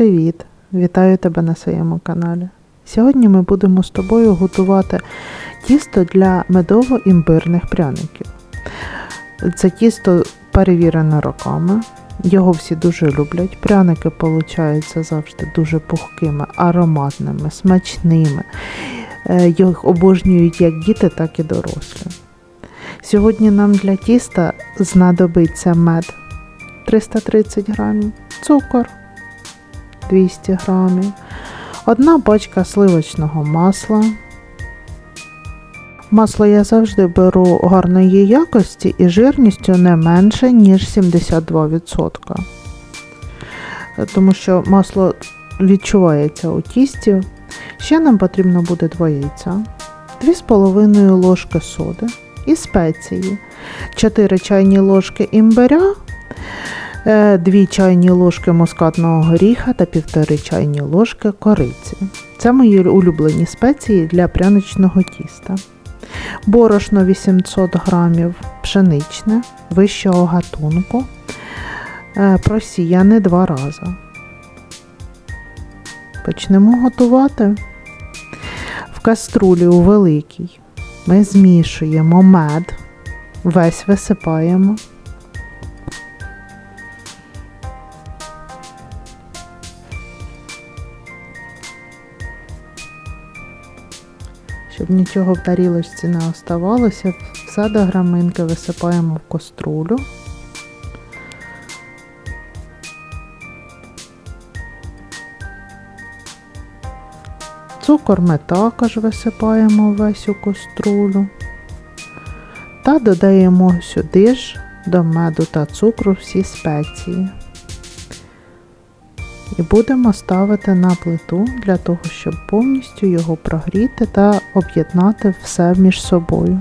привіт! Вітаю тебе на своєму каналі. Сьогодні ми будемо з тобою готувати тісто для медово-імбирних пряників. Це тісто перевірене роками. Його всі дуже люблять. Пряники получаються завжди дуже пухкими, ароматними, смачними. Е, Їх обожнюють як діти, так і дорослі. Сьогодні нам для тіста знадобиться мед 330 грамів, цукор 200 грамів, одна пачка сливочного масла. Масло я завжди беру гарної якості і жирністю не менше, ніж 72%. Е, Тому що масло відчувається у тісті. Ще нам потрібно буде 2 яйця, 2,5 ложки соди і спеції, 4 чайні ложки імбиря, 2 чайні ложки мускатного горіха та 1,5 чайні ложки кориці. Це мої улюблені спеції для пряничного тіста. Борошно 800 грамів пшеничне вищого гатунку, е, просіяне два рази. Почнемо готувати. В каструлі у великій ми змішуємо мед, весь висипаємо. Щоб нічого в тарілочці не оставалося, все до граминки висипаємо в каструлю. Цукор ми також висипаємо весь у каструлю та додаємо сюди ж до меду та цукру всі спеції. І будемо ставити на плиту для того, щоб повністю його прогріти та об'єднати все між собою.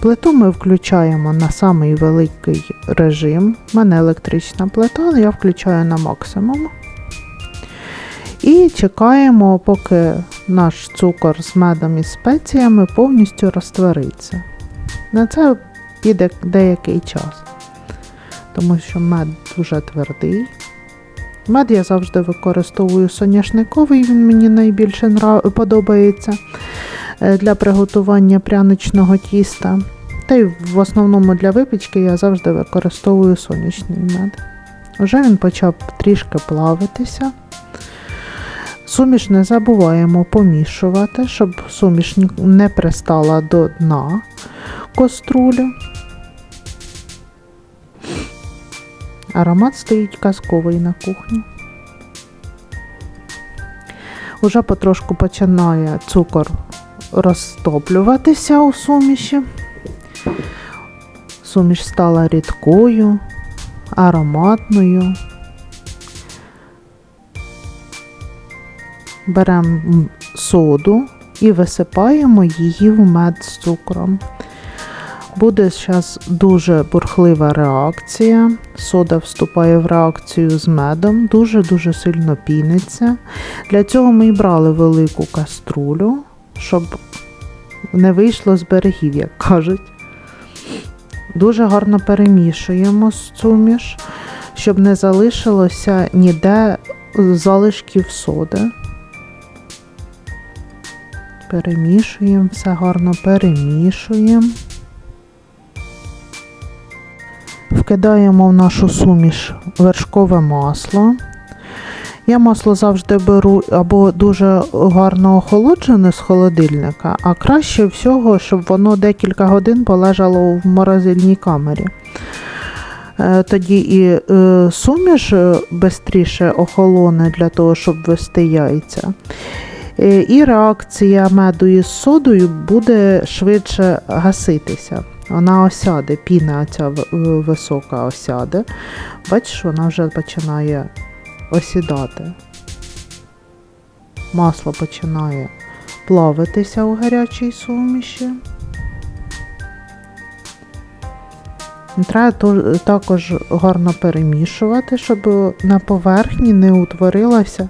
Плиту ми включаємо на самий великий режим. У мене електрична плита, я включаю на максимум. І чекаємо, поки наш цукор з медом і спеціями повністю розтвориться. На це піде деякий час, тому що мед дуже твердий. Мед я завжди використовую соняшниковий, він мені найбільше подобається е, для приготування пряничного тіста. Та й в основному для випічки я завжди використовую сонячний мед. Вже він почав трішки плавитися. Суміш не забуваємо помішувати, щоб суміш не пристала до дна каструлі. Аромат стоїть казковий на кухні. Уже потрошку починає цукор розтоплюватися у суміші. Суміш стала рідкою, ароматною. Беремо соду і висипаємо її в мед з цукром. Буде зараз дуже бурхлива реакція. Сода вступає в реакцію з медом, дуже-дуже сильно піниться. Для цього ми і брали велику каструлю, щоб не вийшло з берегів, як кажуть. Дуже гарно перемішуємо суміш, щоб не залишилося ніде залишків соди. Перемішуємо, все гарно перемішуємо. Вкидаємо в нашу суміш вершкове масло. Я масло завжди беру або дуже гарно охолоджене з холодильника, а краще всього, щоб воно декілька годин полежало в морозильній камері. Е, Тоді і е, суміш швидше охолоне для того, щоб ввести яйця. Е, І реакція меду із содою буде швидше гаситися. Вона осяде, піна ця в- в- висока осяде. Бачиш, вона вже починає осідати. Масло починає плавитися у гарячій суміші. Треба також гарно перемішувати, щоб на поверхні не утворилася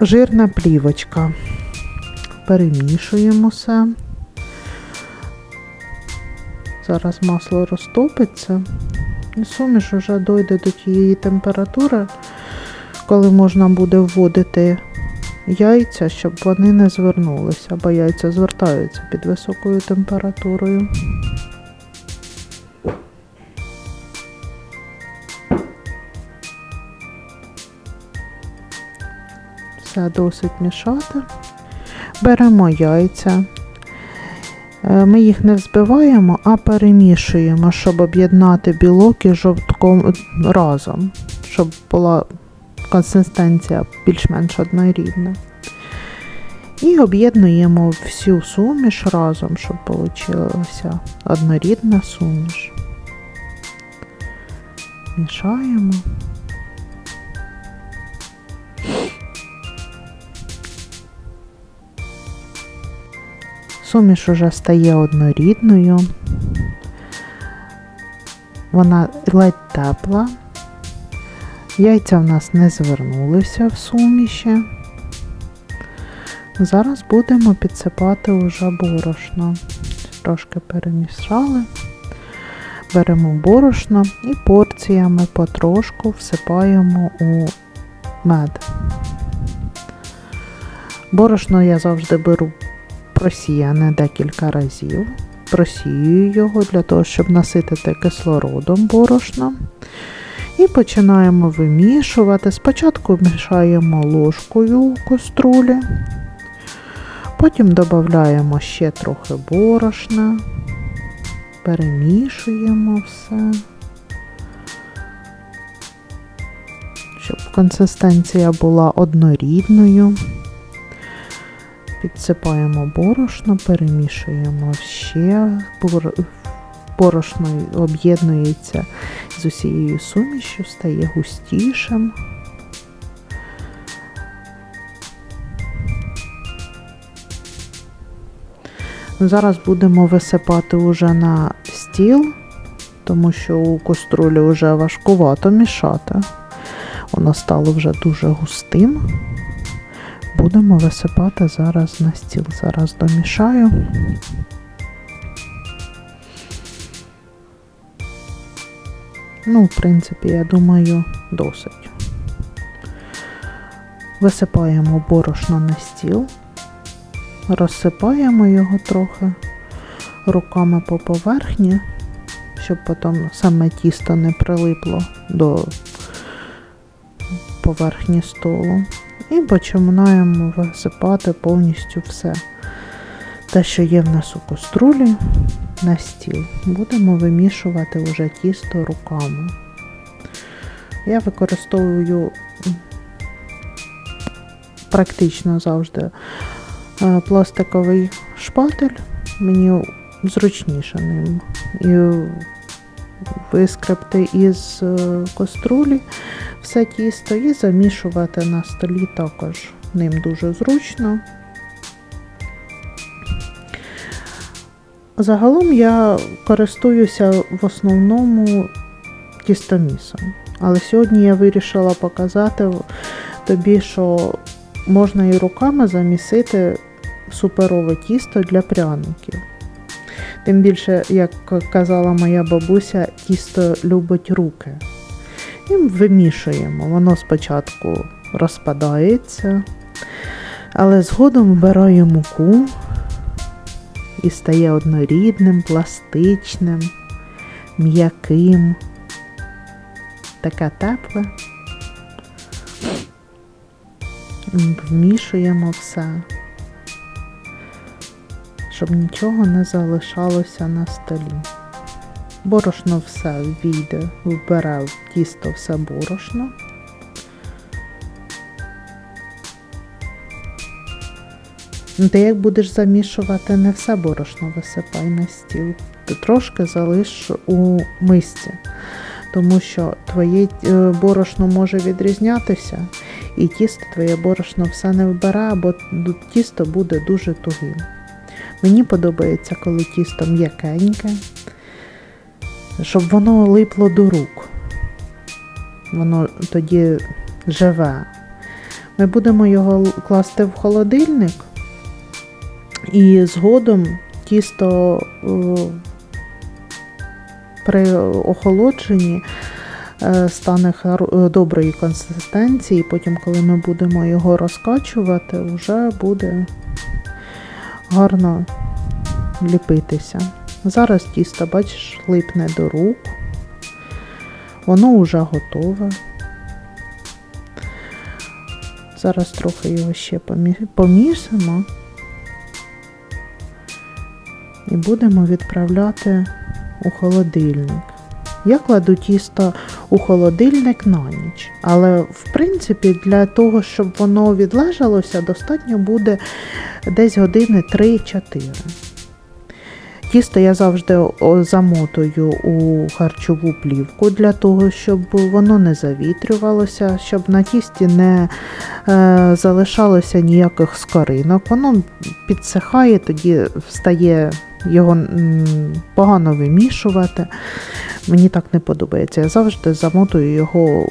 жирна плівочка. Перемішуємо все. Зараз масло розтопиться І суміш вже дойде до тієї температури, коли можна буде вводити яйця, щоб вони не звернулися, бо яйця звертаються під високою температурою. Все досить мішати. Беремо яйця. Е, Ми їх не взбиваємо, а перемішуємо, щоб об'єднати білок і жовтком разом, щоб була консистенція більш-менш однорідна. І об'єднуємо всю суміш разом, щоб вийшла однорідна суміш. Мішаємо. Суміш уже стає однорідною. Вона ледь тепла. Яйця в нас не звернулися в суміші. Зараз будемо підсипати уже борошно. Трошки перемішали. Беремо борошно і порціями потрошку всипаємо у мед. Борошно я завжди беру просіяне декілька разів. Просію його для того, щоб наситити кислородом борошно. І починаємо вимішувати. Спочатку мішаємо ложкою у каструлі, потім додаємо ще трохи борошна, перемішуємо все, щоб консистенція була однорідною. Підсипаємо борошно, перемішуємо ще, борошно об'єднується з усією сумішю, стає густішим. Зараз будемо висипати уже на стіл, тому що у каструлі вже важкувато мішати. Воно стало вже дуже густим. Будемо висипати зараз на стіл. Зараз домішаю. Ну, в принципі, я думаю, досить. Висипаємо борошно на стіл, розсипаємо його трохи руками по поверхні, щоб потім саме тісто не прилипло до поверхні столу. І починаємо висипати повністю все. Те, що є в нас у каструлі, на стіл. Будемо вимішувати вже тісто руками. Я використовую практично завжди е, пластиковий шпатель, мені зручніше ним. І вискребти із е, каструлі все тісто і замішувати на столі також ним дуже зручно. Загалом я користуюся в основному тістомісом. Але сьогодні я вирішила показати тобі, що можна і руками замісити суперове тісто для пряників. Тим більше, як казала моя бабуся, тісто любить руки. І вимішуємо. Воно спочатку розпадається, але згодом вбираю муку і стає однорідним, пластичним, м'яким, таке тепле. Вмішуємо все, щоб нічого не залишалося на столі. Борошно все війде, вбере в тісто все борошно. Ну, Ти як будеш замішувати, не все борошно висипай на стіл. Ти трошки залиш у мисці, тому що твоє е, борошно може відрізнятися, і тісто твоє борошно все не вбере, бо тісто буде дуже тугим. Мені подобається, коли тісто м'якеньке, щоб воно липло до рук. Воно тоді живе. Ми будемо його класти в холодильник. І згодом тісто при охолодженні е, стане е, доброї консистенції. Потім, коли ми будемо його розкачувати, вже буде гарно ліпитися. Зараз тісто, бачиш, липне до рук. Воно вже готове. Зараз трохи його ще помі- помісимо і будемо відправляти у холодильник. Я кладу тісто у холодильник на ніч, але в принципі для того, щоб воно відлежалося, достатньо буде десь години 3-4. Тісто я завжди замотую у харчову плівку для того, щоб воно не завітрювалося, щоб на тісті не е, залишалося ніяких скоринок. Воно підсихає, тоді стає його погано вимішувати. Мені так не подобається. Я завжди замотую його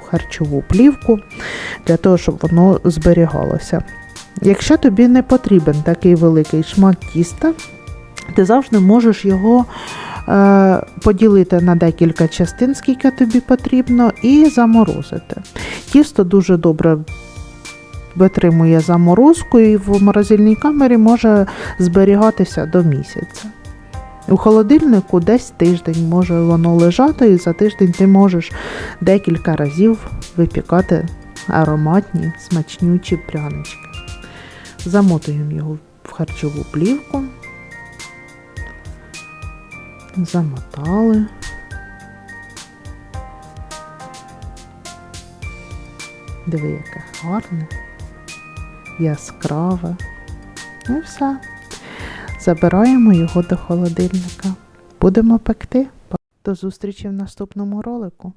в харчову плівку для того, щоб воно зберігалося. Якщо тобі не потрібен такий великий шмат тіста, ти завжди можеш його е, поділити на декілька частин, скільки тобі потрібно, і заморозити. Тісто дуже добре витримує заморозку і в морозильній камері може зберігатися до місяця. У холодильнику десь тиждень може воно лежати, і за тиждень ти можеш декілька разів випікати ароматні смачнючі прянички. Замотуємо його в харчову плівку. Замотали. Диви, яке гарне, яскраве. І все. Забираємо його до холодильника. Будемо пекти. До зустрічі в наступному ролику.